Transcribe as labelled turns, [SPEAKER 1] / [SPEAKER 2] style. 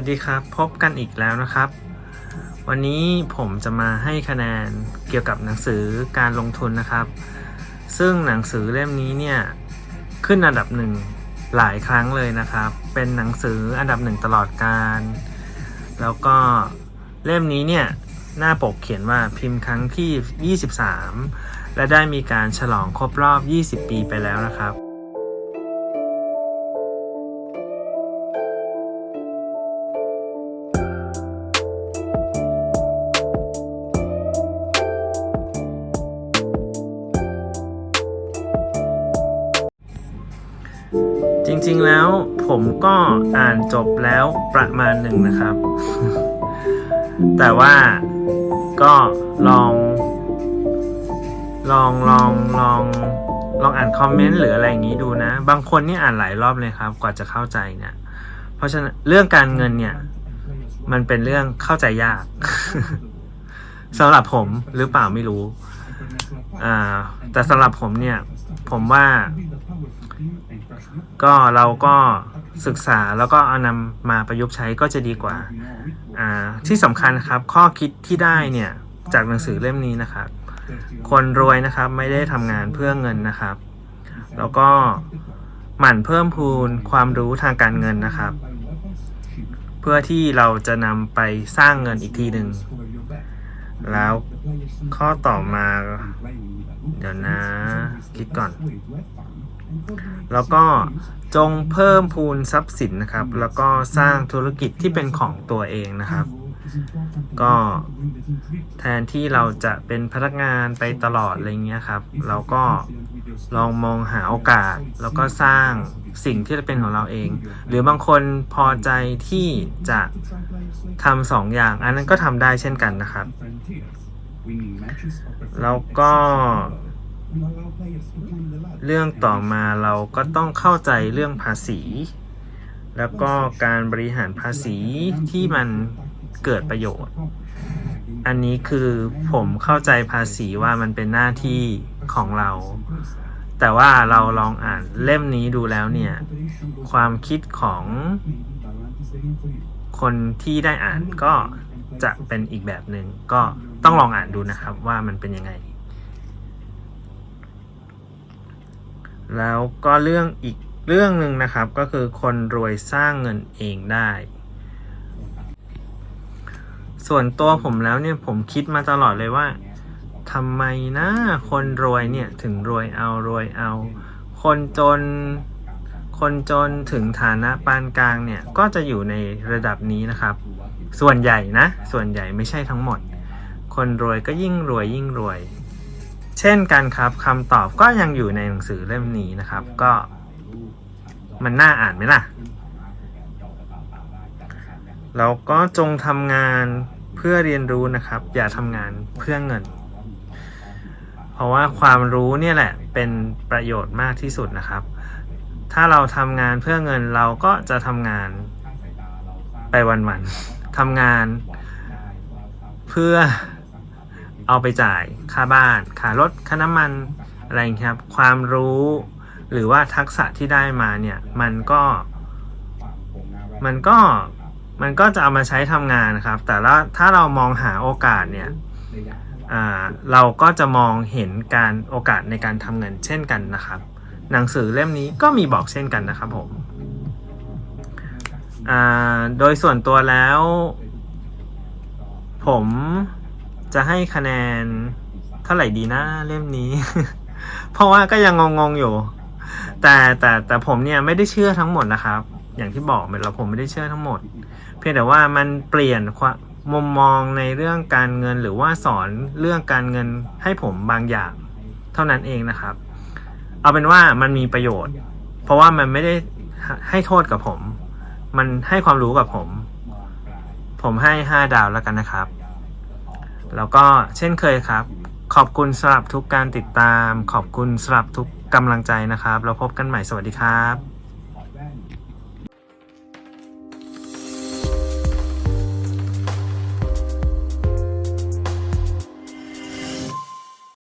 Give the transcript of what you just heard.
[SPEAKER 1] วัสดีครับ พบกันอีกแล้วนะครับ วันนี้ผมจะมาให้คะแนนเกี่ยวกับหนังสือการลงทุนนะครับ ซึ่งหนังสือเล่มนี้เนี่ยขึ้นอันดับหนึ่งหลายครั้งเลยนะครับ เป็นหนังสืออันดับหนึ่งตลอดการ แล้วก็เล่มนี้เนี่ยหน้าปกเขียนว่าพิมพ์ครั้งที่ 23 และได้มีการฉลองครบรอบ 20 ปีไปแล้วนะครับ จริงๆแล้วผมก็อ่านจบแล้วประมาณหนึ่งนะครับ แต่ว่าก็ลอง ลองลองลองลองอ่านคอมเมนต์หรืออะไรอย่างนี้ดูนะ บางคนนี่อ่านหลายรอบเลยครับ กว่าจะเข้าใจเนี่ย เพราะฉะนั้นเรื่องการเงินเนี่ย มันเป็นเรื่องเข้าใจยากสำหรับผมหรือเปล่าไม่รู้ อ่า แต่สำหรับผมเนี่ย ผมว่า ก็เราก็ศึกษาแล้วก็เอานำมาประยุกต์ใช้ก็จะดีกว่าอ่าที่สำคัญครับข้อคิดที่ได้เนี่ยจากหนังสือเล่มนี้นะครับ คนรวยนะครับไม่ได้ทำงานเพื่อเงินนะครับ แล้วก็หมั่นเพิ่มพูนความรู้ทางการเงินนะครับ เพื่อที่เราจะนำไปสร้างเงินอีกทีหนึ่งแล้วข้อต่อมา เดี๋ยวนะ คิดก่อน แล้วก็จงเพิ่มพูนทรัพย์สินนะครับ แล้วก็สร้างธุรกิจที่เป็นของตัวเองนะครับ ก็แทนที่เราจะเป็นพนักงานไปตลอดอะไรเงี้ยครับ เราก็ลองมองหาโอกาส แล้วก็สร้างสิ่งที่เป็นของเราเอง หรือบางคนพอใจที่จะทำสองอย่าง อันนั้นก็ทำได้เช่นกันนะครับ แล้วก็ เรื่องต่อมาเราก็ต้องเข้าใจเรื่องภาษี แล้วก็การบริหารภาษีที่มันเกิดประโยชน์ อันนี้คือผมเข้าใจภาษีว่ามันเป็นหน้าที่ของเรา แต่ว่าเราลองอ่านเล่มนี้ดูแล้วเนี่ย ความคิดของคนที่ได้อ่านก็จะเป็นอีกแบบหนึ่งก็ต้องลองอ่านดูนะครับว่ามันเป็นยังไง แล้วก็เรื่องอีกเรื่องหนึ่งนะครับก็คือคนรวยสร้างเงินเองได้ ส่วนตัวผมแล้วเนี่ยผมคิดมาตลอดเลยว่าทำไมนะคนรวยเนี่ยถึงรวยเอารวยเอา คนจน คนจนถึงฐานะปานกลางเนี่ยก็จะอยู่ในระดับนี้นะครับ ส่วนใหญ่นะ ส่วนใหญ่ไม่ใช่ทั้งหมด คนรวยก็ยิ่งรวยยิ่งรวย เช่นกันครับคำตอบก็ยังอยู่ในหนังสือเล่มนี้นะครับ ก็มันน่าอ่านไหมล่ะ แล้วก็จงทำงานเพื่อเรียนรู้นะครับ อย่าทำงานเพื่อเงิน เพราะว่าความรู้เนี่ยแหละเป็นประโยชน์มากที่สุดนะครับ ถ้าเราทำงานเพื่อเงินเราก็จะทำงานไปวันๆทำงานเพื่อ เอาไปจ่ายค่าบ้านค่ารถค่าน้ำมันอะไรครับ ความรู้หรือว่าทักษะที่ได้มาเนี่ยมันก็มันก็มันก็จะเอามาใช้ทำงานนะครับ แต่ละถ้าเรามองหาโอกาสเนี่ยเราก็จะมองเห็นการโอกาสในการทำเงินเช่นกันนะครับ หนังสือเล่มนี้ก็มีบอกเช่นกันนะครับผมโดยส่วนตัวแล้ว ผม จะให้คะแนนเท่าไหร่ดีนะเล่มนี้ เพราะว่าก็ยังงงๆอยู่ แต่แต่แต่ผมเนี่ยไม่ได้เชื่อทั้งหมดนะครับ อย่างที่บอกไปแล้วผมไม่ได้เชื่อทั้งหมด เพียงแต่ว่ามันเปลี่ยนมมุมมองในเรื่องการเงินหรือว่าสอนเรื่องการเงินให้ผมบางอย่าง เท่านั้นเองนะครับ เอาเป็นว่ามันมีประโยชน์ เพราะว่ามันไม่ได้ให้โทษกับผม มันให้ความรู้กับผม ผมให้ห้าดาวแล้วกันนะครับ แล้วก็เช่นเคยครับ ขอบคุณสำหรับทุกการติดตาม ขอบคุณสำหรับทุกกำลังใจนะครับ เราพบกันใหม่สวัสดีครับ